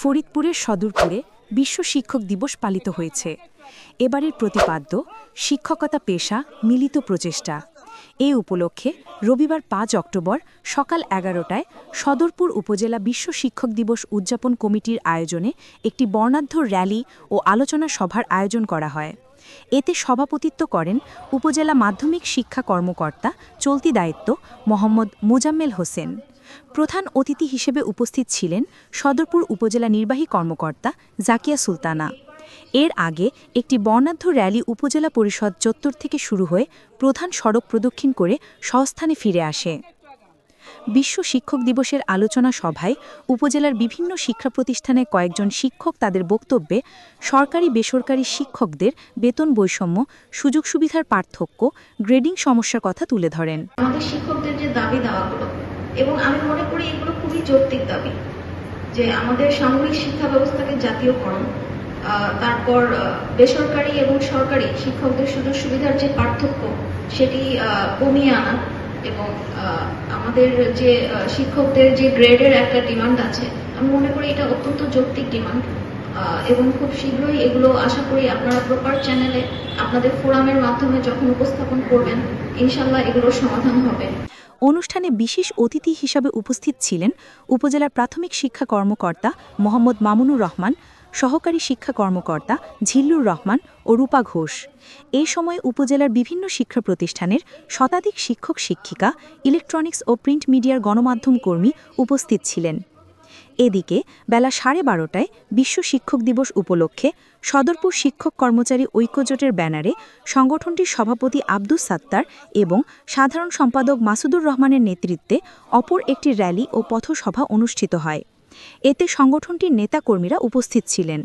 ফরিদপুরের সদরপুরে বিশ্ব শিক্ষক দিবস পালিত হয়েছে। এবারের প্রতিপাদ্য, শিক্ষকতা পেশা, মিলিত প্রচেষ্টা। এই উপলক্ষে রবিবার পাঁচ অক্টোবর সকাল এগারোটায় সদরপুর উপজেলা বিশ্ব শিক্ষক দিবস উদযাপন কমিটির আয়োজনে একটি বর্ণাঢ্য র্যালি ও আলোচনা সভার আয়োজন করা হয়। এতে সভাপতিত্ব করেন উপজেলা মাধ্যমিক শিক্ষা কর্মকর্তা চলতি দায়িত্ব মোহাম্মদ মোজাম্মেল হোসেন। প্রধান অতিথি হিসেবে উপস্থিত ছিলেন সদরপুর উপজেলা নির্বাহী কর্মকর্তা জাকিয়া সুলতানা। এর আগে একটি বর্ণাঢ্য র্যালি উপজেলা পরিষদ চত্বর থেকে শুরু হয়ে প্রধান সড়ক প্রদক্ষিণ করে স্বস্থানে ফিরে আসে। বিশ্ব শিক্ষক দিবসের আলোচনা সভায় উপজেলার বিভিন্ন শিক্ষা প্রতিষ্ঠানে কয়েকজন শিক্ষক তাদের বক্তব্যে, সরকারি বেসরকারি শিক্ষকদের বেতন বৈষম্য, সুযোগ সুবিধার পার্থক্য, গ্রেডিং সমস্যার কথা তুলে ধরেন। আমাদের শিক্ষকদের যে দাবি দাওয়াগুলো এবং আমি মনে করি এগুলো খুবই যৌক্তিক দাবি যে আমাদের সামরিক শিক্ষা ব্যবস্থাকে জাতীয়করণ তারপর বেসরকারি এবং সরকারি শিক্ষকদের সুযোগ সুবিধার যে পার্থক্য সেটি কমিয়ে আনা এবং আমাদের যে শিক্ষকদের যে গ্রেডের একটা ডিমান্ড আছে, আমি মনে করি এটা অত্যন্ত যৌক্তিক ডিমান্ড। এবং খুব শীঘ্রই এগুলো আশা করি আপনারা প্রপার চ্যানেলে আপনাদের ফোরামের মাধ্যমে যখন উপস্থাপন করবেন ইনশাল্লাহ এগুলোর সমাধান হবে। অনুষ্ঠানে বিশেষ অতিথি হিসাবে উপস্থিত ছিলেন উপজেলার প্রাথমিক শিক্ষা কর্মকর্তা মোহাম্মদ মামুনুর রহমান, সহকারী শিক্ষা কর্মকর্তা ঝিল্লুর রহমান ও রূপা ঘোষ। এ সময় উপজেলার বিভিন্ন শিক্ষা প্রতিষ্ঠানের শতাধিক শিক্ষক শিক্ষিকা ইলেকট্রনিক্স ও প্রিন্ট মিডিয়ার গণমাধ্যম কর্মী উপস্থিত ছিলেন। এদিকে বেলা সাড়ে বারোটায় বিশ্ব শিক্ষক দিবস উপলক্ষে সদরপুর শিক্ষক কর্মচারী ঐক্যজোটের ব্যানারে সংগঠনটির সভাপতি আব্দুস সাত্তার এবং সাধারণ সম্পাদক মাসুদুর রহমানের নেতৃত্বে অপর একটি র্যালি ও পথসভা অনুষ্ঠিত হয়। এতে সংগঠনটির নেতাকর্মীরা উপস্থিত ছিলেন।